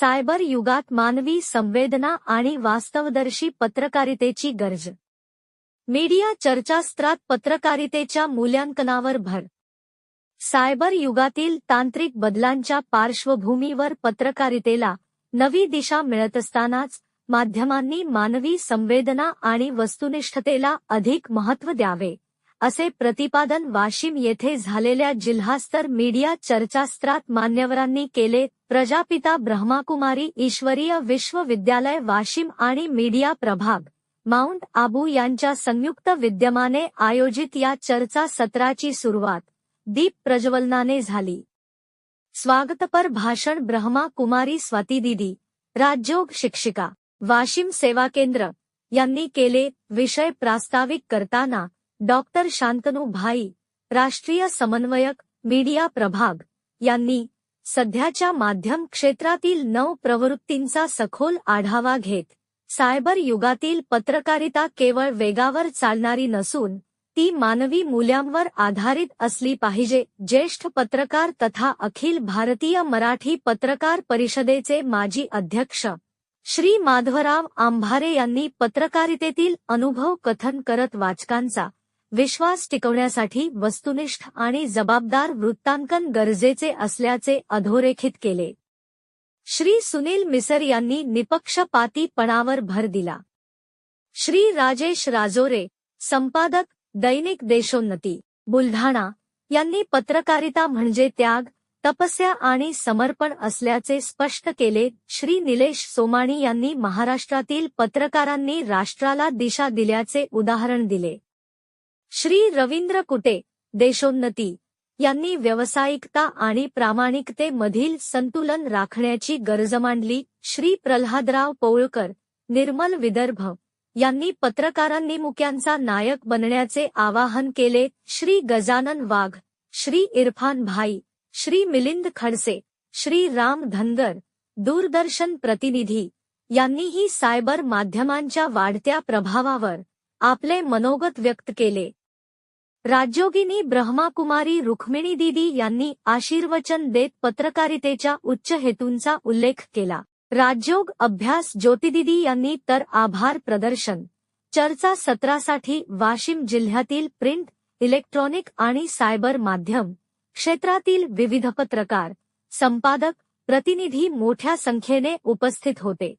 Cyber युगात मानवी संवेदना आणि वास्तवदर्शी पत्रकारितेची गरज. मीडिया चर्चास्त्रात पत्रकारितेच्या मूल्यांकनावर भर. सायबर युगातील तांत्रिक बदलांच्या पार्श्वभूमीवर पत्रकारितेला नवी दिशा मिळत असतानाच माध्यमांनी मानवी संवेदना आणि वस्तुनिष्ठतेला अधिक महत्त्व द्यावे असे प्रतिपादन वाशिम येथे झालेल्या जिल्हास्तर मीडिया चर्चास्त्रात मान्यवरांनी केले प्रजापिता ब्रह्माकुमारी ईश्वरीय विश्वविद्यालय वाशिम आणि मीडिया प्रभाग माउंट आबू यांच्या संयुक्त विद्यमाने आयोजित या चर्चा सत्राची सुरुवात दीप प्रज्वलनाने झाली. स्वागतपर भाषण ब्रह्मा कुमारी स्वातीदिदी राज्योग शिक्षिका वाशिम सेवा केंद्र यांनी केले विषय प्रास्ताविक करताना डॉक्टर शांतनू भाई राष्ट्रीय समन्वयक मीडिया प्रभाग यांनी सध्याच्या माध्यम क्षेत्रातील नव प्रवृत्तींचा सखोल आढावा घेत सायबर युगातील पत्रकारिता केवळ वेगावर चालणारी नसून ती मानवी मूल्यांवर आधारित असली पाहिजे. ज्येष्ठ पत्रकार तथा अखिल भारतीय मराठी पत्रकार परिषदेचे माजी अध्यक्ष श्री माधवराव आंभारे यांनी पत्रकारितेतील अनुभव कथन करत वाचकांचा विश्वास टिकवण्यासाठी वस्तुनिष्ठ आणि जबाबदार वृत्तांकन गरजेचे असल्याचे अधोरेखित केले. श्री सुनील मिसर यांनी निपक्षपातीपणावर भर दिला. श्री राजेश राजोरे संपादक दैनिक देशोन्नती बुलढाणा यांनी पत्रकारिता म्हणजे त्याग तपस्या आणि समर्पण असल्याचे स्पष्ट केले. श्री निलेश सोमाणी यांनी महाराष्ट्रातील पत्रकारांनी राष्ट्राला दिशा दिल्याचे उदाहरण दिले. श्री रवींद्र कुटे देशोन्नती यांनी व्यावसायिकता आणि प्रामाणिकतेमधील संतुलन राखण्याची गरज मांडली. श्री प्रल्हादराव पौळकर निर्मल विदर्भ यांनी पत्रकारांनी मुक्यांचा नायक बनण्याचे आवाहन केले. श्री गजानन वाघ श्री इरफान भाई श्री मिलिंद खडसे श्री राम धनगर दूरदर्शन प्रतिनिधी यांनीही सायबर माध्यमांच्या वाढत्या प्रभावावर आपले मनोगत व्यक्त केले. राज्योगिनी ब्रह्माकुमारी रुक्मिणी दिदी यांनी आशीर्वचन देत पत्रकारितेच्या उच्च हेतूंचा उल्लेख केला. राजयोग अभ्यास ज्योतिदिदी यांनी तर आभार प्रदर्शन. चर्चा सत्रासाठी वाशिम जिल्ह्यातील प्रिंट इलेक्ट्रॉनिक आणि सायबर माध्यम क्षेत्रातील विविध पत्रकार संपादक प्रतिनिधी मोठ्या संख्येने उपस्थित होते.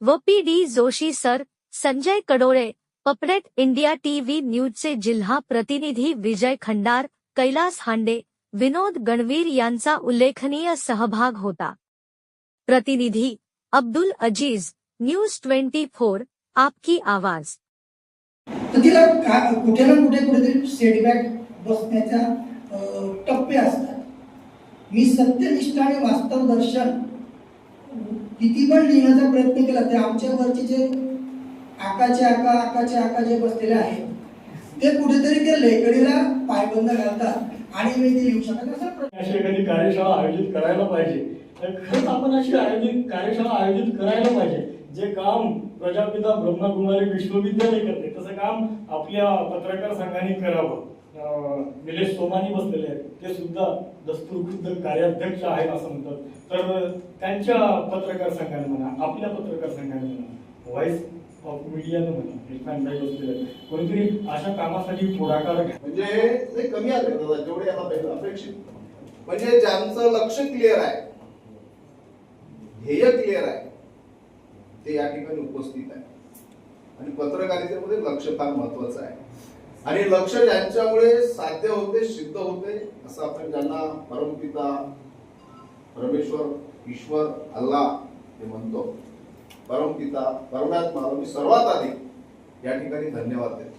व P D Joshi sir Sanjay Kadole पपडेट India TV न्यूजचे जिल्हा प्रतिनिधी विजय खंडार कैलास हांडे विनोद गणवीर यांचा उल्लेखनीय सहभाग होता. प्रतिनिधी Abdul Aziz news twenty four आपकी आवाज. तिला कुठे ना कुठे कुठेतरी सेटबॅक बसण्याच्या टप्पे असतात. मी सत्यनिष्ठ आणि वास्तव दर्शन किती पण लिहिण्याचा प्रयत्न केला ते आमच्या वरचे जे आकाचे आका आकाचे आका जे बसलेले आहेत ते कुठेतरी त्या लेकडीला पायबंद घालतात. आणि मी ते येऊ शकत असा अशी एखादी कार्यशाळा आयोजित करायला पाहिजे. तर खरंच आपण अशी आयोजित कार्यशाळा आयोजित करायला पाहिजे. जे काम प्रजापिता ब्रह्मकुमारी विश्वविद्यालय करते तसं काम आपल्या पत्रकार संघाने करावं. निलेश सोमानी बसलेले आहेत. ते सुद्धा दस्तूरखुद्द कार्याध्यक्ष आहेत असं म्हणतात. तर त्यांच्या पत्रकार संघाने म्हणा आपल्या पत्रकार संघाने म्हणा व्हॉइस मीडियानं म्हणा कोणीतरी अशा कामासाठी पुढाकार म्हणजे ते कमी आले दादा जेवढे अपेक्षित. म्हणजे ज्यांचं लक्ष क्लिअर आहे ध्येय क्लिअर आहे ते या ठिकाणी उपस्थित आहे. आणि पत्रकारितेमध्ये लक्ष फार महत्वाचं आहे. आणि लक्ष ज्यांच्यामुळे साध्य होते सिद्ध होते असं आपण ज्यांना परमपिता परमेश्वर ईश्वर अल्लाह हे म्हणतो परमपिता परमात्मा मी सर्वात आधी. या ठिकाणी धन्यवाद देतो.